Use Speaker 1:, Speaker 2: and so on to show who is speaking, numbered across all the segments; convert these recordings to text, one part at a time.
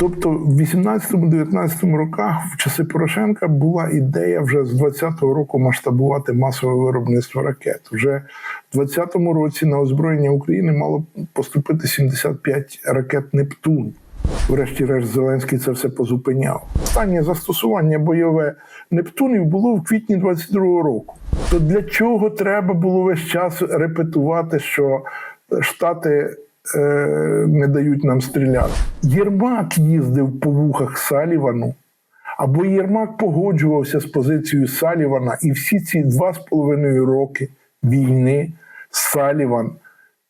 Speaker 1: Тобто в 18-19 роках, в часи Порошенка, була ідея вже з 20-го року масштабувати масове виробництво ракет. Вже в 20-му році на озброєння України мало поступити 75 ракет Нептун. Врешті-решт, Зеленський це все позупиняв. Останнє застосування бойове Нептунів було в квітні 22-го року. То для чого треба було весь час репетувати, що Штати не дають нам стріляти? Єрмак їздив по вухах Салівану, або Єрмак погоджувався з позицією Салівана, і всі ці два з половиною роки війни Саліван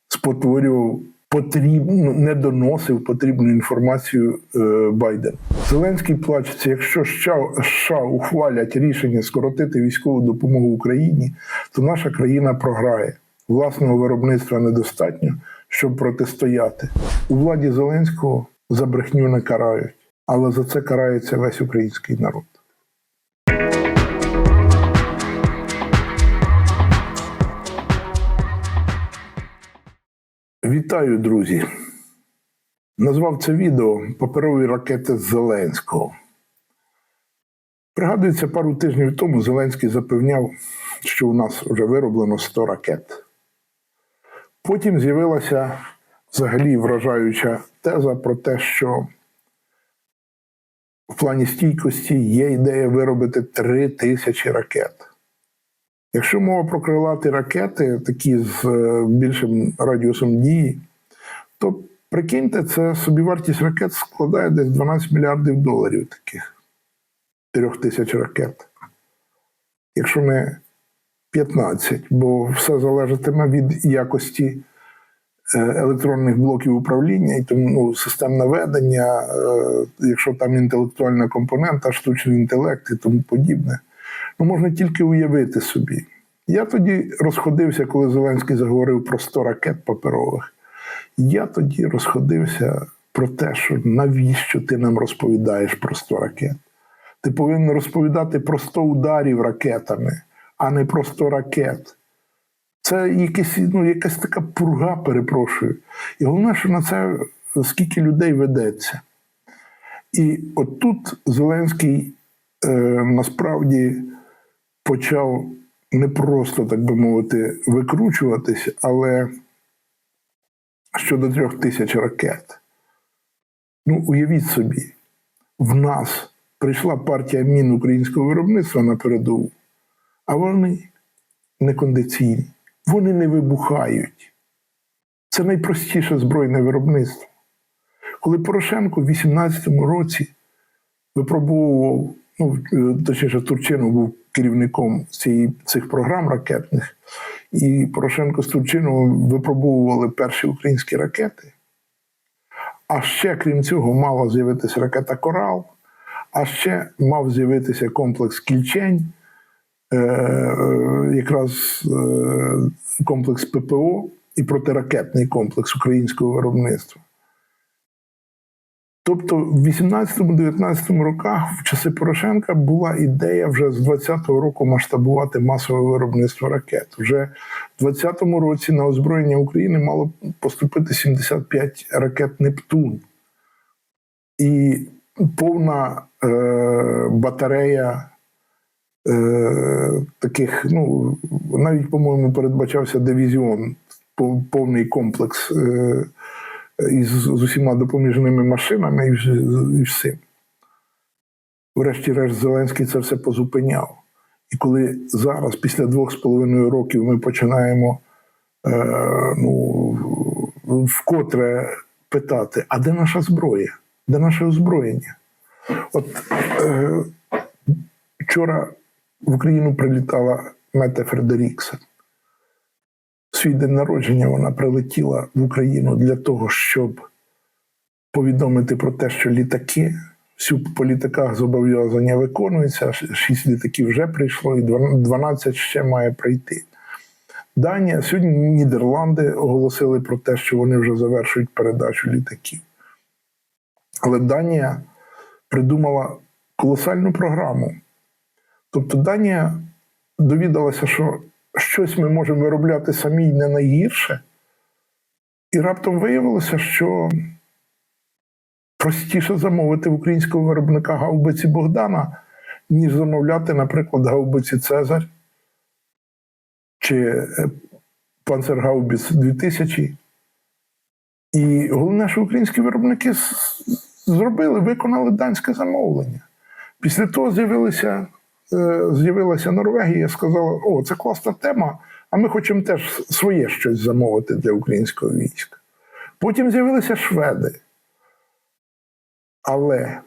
Speaker 1: спотворював потрібну, не доносив потрібну інформацію е, Байдену. Зеленський плачеться, якщо США ухвалять рішення скоротити військову допомогу Україні, то наша країна програє. Власного виробництва недостатньо, щоб протистояти. У владі Зеленського за брехню не карають, але за це карається весь український народ. Вітаю, друзі! Назвав це відео паперові ракети з Зеленського. Пригадується, пару тижнів тому Зеленський запевняв, що у нас вже вироблено 100 ракет. Потім з'явилася взагалі вражаюча теза про те, що в плані стійкості є ідея виробити 3 тисячі ракет. Якщо мова про крилаті ракети, такі з е, більшим радіусом дії, то прикиньте, це собівартість ракет складає десь 12 мільярдів доларів таких трьох тисяч ракет. Якщо не 15, бо все залежатиме від якості е, електронних блоків управління і тому ну, систем наведення, е, якщо там інтелектуальна компонента, штучний інтелект і тому подібне. Ну, можна тільки уявити собі. Я тоді розходився, коли Зеленський заговорив про 100 ракет паперових. Я тоді розходився про те, що навіщо ти нам розповідаєш про 100 ракет? Ти повинен розповідати про 100 ударів ракетами, а не про 100 ракет. Це якась, ну, якась така пурга, перепрошую. І головне, що на це скільки людей ведеться. І от тут Зеленський е, насправді почав не просто, так би мовити, викручуватись, але щодо трьох тисяч ракет. Ну, уявіть собі, в нас прийшла партія мін українського виробництва на передову, а вони некондиційні, вони не вибухають. Це найпростіше збройне виробництво. Коли Порошенко в 18-му році випробовував, ну, е, точніше, Турчинов був керівником цієї, цих програм ракетних, і Порошенко з Турчиновим випробовували перші українські ракети. А ще, крім цього, мала з'явитися ракета Корал, а ще мав з'явитися комплекс Кільчень, якраз е, комплекс ППО і протиракетний комплекс українського виробництва. Тобто в 18-19 роках, в часи Порошенка, була ідея вже з 20-го року масштабувати масове виробництво ракет. Вже в 20-му році на озброєння України мало поступити 75 ракет Нептун. І повна е, батарея е, таких, ну, навіть, по-моєму, передбачався дивізіон, повний комплекс. Е, із з усіма допоміжними машинами і, і всім. Врешті-решт, Зеленський це все позупиняв. І коли зараз, після двох з половиною років, ми починаємо е, ну, вкотре питати: а де наша зброя? Де наше озброєння? От е, вчора в Україну прилітала Мета Фредеріксен свій день народження вона прилетіла в Україну для того, щоб повідомити про те, що літаки всю по літаках зобов'язання виконуються. Шість літаків вже прийшло, і 12 ще має прийти. Данія сьогодні Нідерланди оголосили про те, що вони вже завершують передачу літаків. Але Данія придумала колосальну програму. Тобто Данія довідалася, що щось ми можемо виробляти самі й не найгірше. І раптом виявилося, що простіше замовити в українського виробника гаубиці Богдана, ніж замовляти, наприклад, гаубиці Цезарь чи е, Панцергаубіц 2000. І головне, що українські виробники зробили, виконали данське замовлення. Після того з'явилися, з'явилася Норвегія, сказала: о, це класна тема, а ми хочемо теж своє щось замовити для українського війська. Потім з'явилися шведи. Але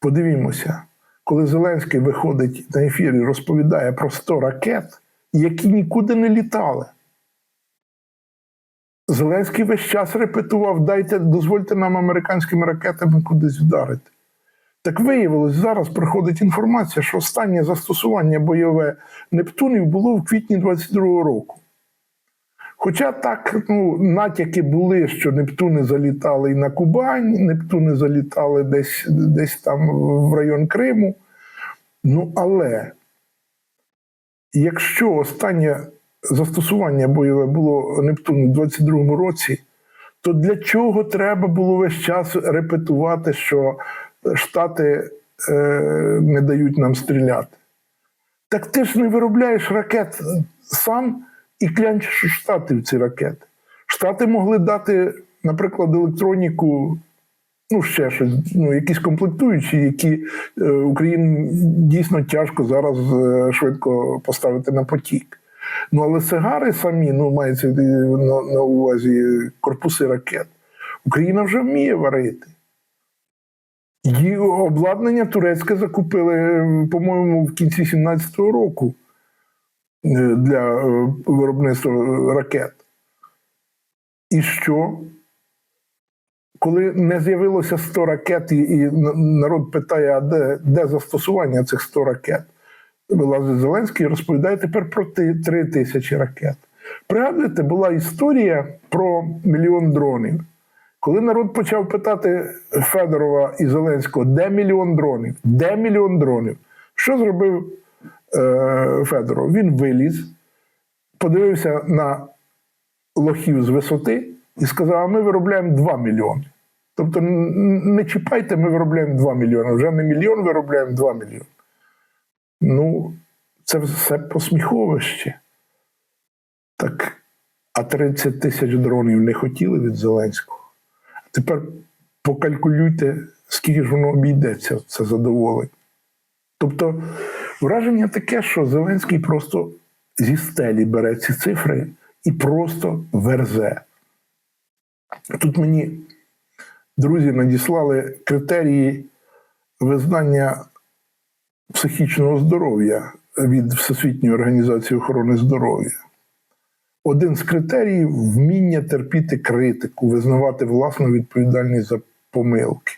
Speaker 1: подивімося, коли Зеленський виходить на ефір і розповідає про 100 ракет, які нікуди не літали. Зеленський весь час репетував: дайте, дозвольте нам американськими ракетами кудись вдарити. Так виявилось, зараз приходить інформація, що останнє застосування бойове Нептунів було в квітні 22-го року. Хоча так, ну, натяки були, що Нептуни залітали і на Кубань, Нептуни залітали десь, десь там в район Криму. Ну, але якщо останнє застосування бойове було Нептуну в 22-му році, то для чого треба було весь час репетувати, що Штати е, не дають нам стріляти? Так ти ж не виробляєш ракет сам і клянчиш у Штатів ці ракети. Штати могли дати, наприклад, електроніку, ну, ще щось, ну, якісь комплектуючі, які е, Україні дійсно тяжко зараз е, швидко поставити на потік. Ну, але сигари самі, ну, мається на, на увазі корпуси ракет. Україна вже вміє варити. Її обладнання турецьке закупили, е, по-моєму, в кінці 17-го року е, для е, виробництва ракет. І що? Коли не з'явилося 100 ракет, і, народ питає, а де, де застосування цих 100 ракет? Вилазить Зеленський і розповідає тепер про 3 тисячі ракет. Пригадуєте, була історія про мільйон дронів. Коли народ почав питати Федорова і Зеленського, де мільйон дронів? Де мільйон дронів? Що зробив е, Федоров? Він виліз, подивився на лохів з висоти і сказав: а ми виробляємо 2 мільйони. Тобто, не чіпайте, ми виробляємо 2 мільйони. Вже не мільйон виробляємо 2 мільйони. Ну, це все посміховище. Так, а 30 тисяч дронів не хотіли від Зеленського. Тепер покалькулюйте, скільки ж воно обійдеться, це задоволення. Тобто, враження таке, що Зеленський просто зі стелі бере ці цифри і просто верзе. Тут мені друзі надіслали критерії визнання психічного здоров'я від Всесвітньої організації охорони здоров'я. Один з критеріїв вміння терпіти критику, визнавати власну відповідальність за помилки.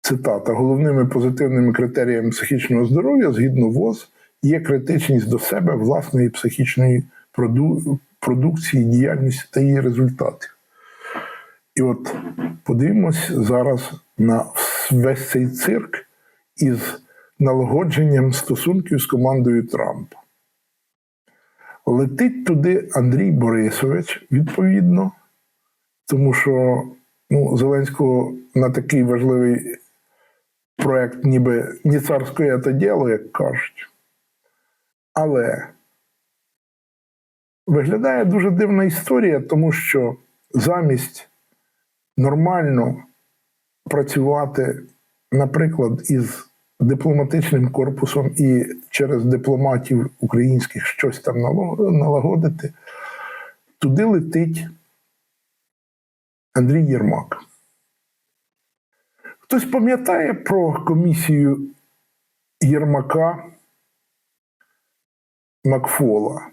Speaker 1: Цитата: головними позитивними критеріями психічного здоров'я згідно ВОЗ є критичність до себе, власної психічної проду- продукції, діяльності та її результатів. І от подивимось зараз на весь цей цирк із налагодженням стосунків з командою Трампа. Летить туди Андрій Борисович, відповідно, тому що ну, Зеленського на такий важливий проект, ніби не царське це діло, як кажуть. Але виглядає дуже дивна історія, тому що замість нормально працювати, наприклад, із дипломатичним корпусом і через дипломатів українських щось там налагодити, туди летить Андрій Єрмак. Хтось пам'ятає про комісію Єрмака Макфола?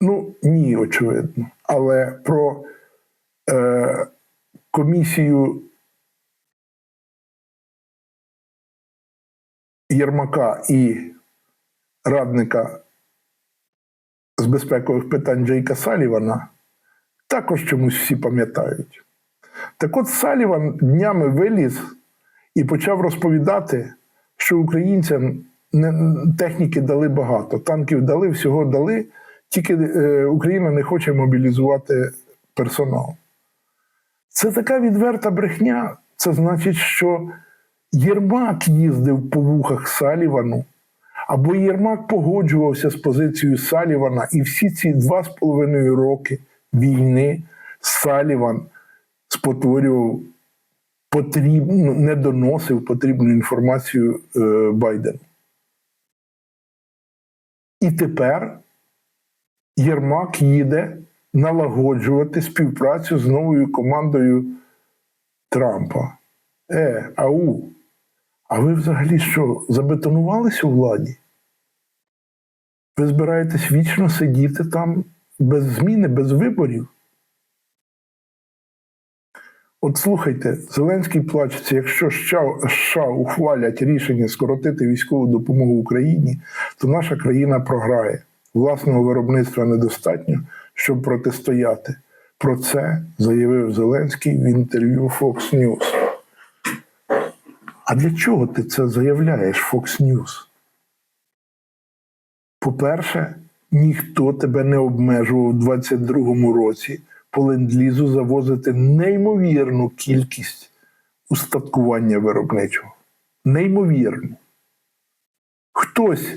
Speaker 1: Ну, ні, очевидно. Але про е, комісію Єрмака і радника з безпекових питань Джейка Салівана також чомусь всі пам'ятають. Так от Саліван днями виліз і почав розповідати, що українцям техніки дали багато, танків дали, всього дали, тільки е, Україна не хоче мобілізувати персонал. Це така відверта брехня. Це значить, що Єрмак їздив по вухах Салівану, або Єрмак погоджувався з позицією Салівана, і всі ці два з половиною роки війни Саліван спотворював потрібну, не доносив потрібну інформацію е, Байдену. І тепер Єрмак їде налагоджувати співпрацю з новою командою Трампа. Е, ау. А ви взагалі що, забетонувалися у владі? Ви збираєтесь вічно сидіти там без зміни, без виборів? От слухайте, Зеленський плачеться, якщо США, ухвалять рішення скоротити військову допомогу Україні, то наша країна програє. Власного виробництва недостатньо, щоб протистояти. Про це заявив Зеленський в інтерв'ю Fox News. А для чого ти це заявляєш, Fox News? По-перше, ніхто тебе не обмежував у 22-му році по ленд-лізу завозити неймовірну кількість устаткування виробничого. Неймовірну. Хтось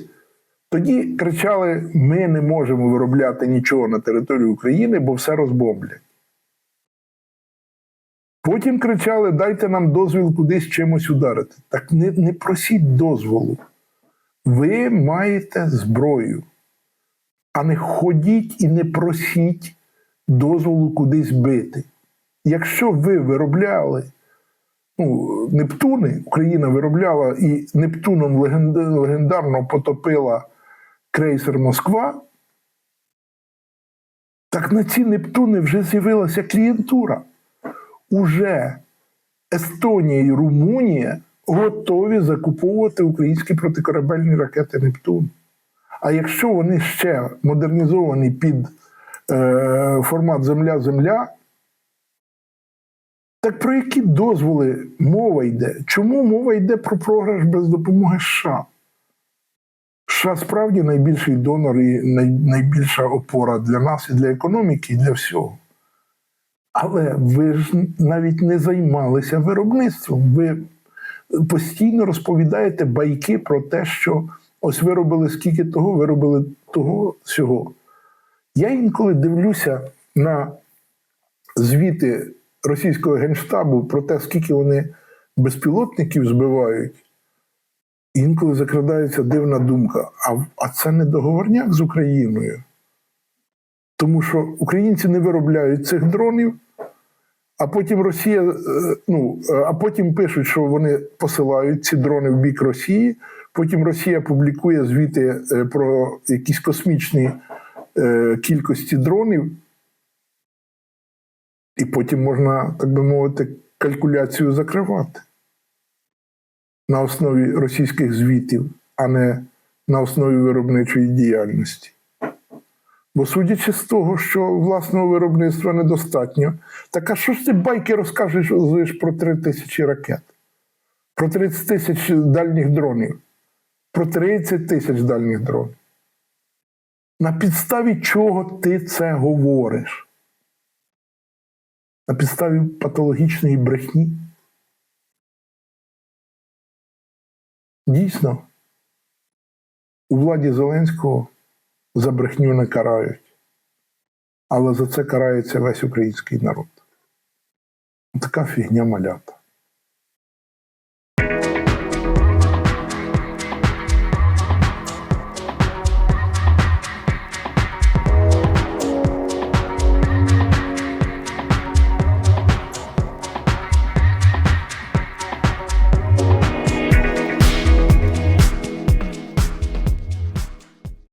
Speaker 1: тоді кричали: ми не можемо виробляти нічого на території України, бо все розбомблять. Потім кричали: дайте нам дозвіл кудись чимось ударити. Так не, не просіть дозволу. Ви маєте зброю, а не ходіть і не просіть дозволу кудись бити. Якщо ви виробляли ну, Нептуни, Україна виробляла і Нептуном легендарно потопила крейсер Москва, так на ці Нептуни вже з'явилася клієнтура. Уже Естонія і Румунія готові закуповувати українські протикорабельні ракети Нептун. А якщо вони ще модернізовані під е, формат Земля-Земля, так про які дозволи мова йде? Чому мова йде про програш без допомоги США? США справді найбільший донор і найбільша опора для нас і для економіки, і для всього. Але ви ж навіть не займалися виробництвом. Ви постійно розповідаєте байки про те, що ось виробили скільки того, виробили того всього. Я інколи дивлюся на звіти російського генштабу про те, скільки вони безпілотників збивають. Інколи закрадається дивна думка: а, а це не договорняк з Україною? Тому що українці не виробляють цих дронів, а потім Росія, е, ну, е, а потім пишуть, що вони посилають ці дрони в бік Росії. Потім Росія публікує звіти е, про якісь космічні кількості дронів. І потім можна, так би мовити, калькуляцію закривати на основі російських звітів, а не на основі виробничої діяльності. Бо судячи з того, що власного виробництва недостатньо, так а що ж ти байки розкажеш про 3 тисячі ракет, про 30 тисяч дальніх дронів, про 30 тисяч дальніх дронів? На підставі чого ти це говориш? На підставі патологічної брехні? Дійсно, у владі Зеленського за брехню не карають, але за це карається весь український народ. Така фігня малята.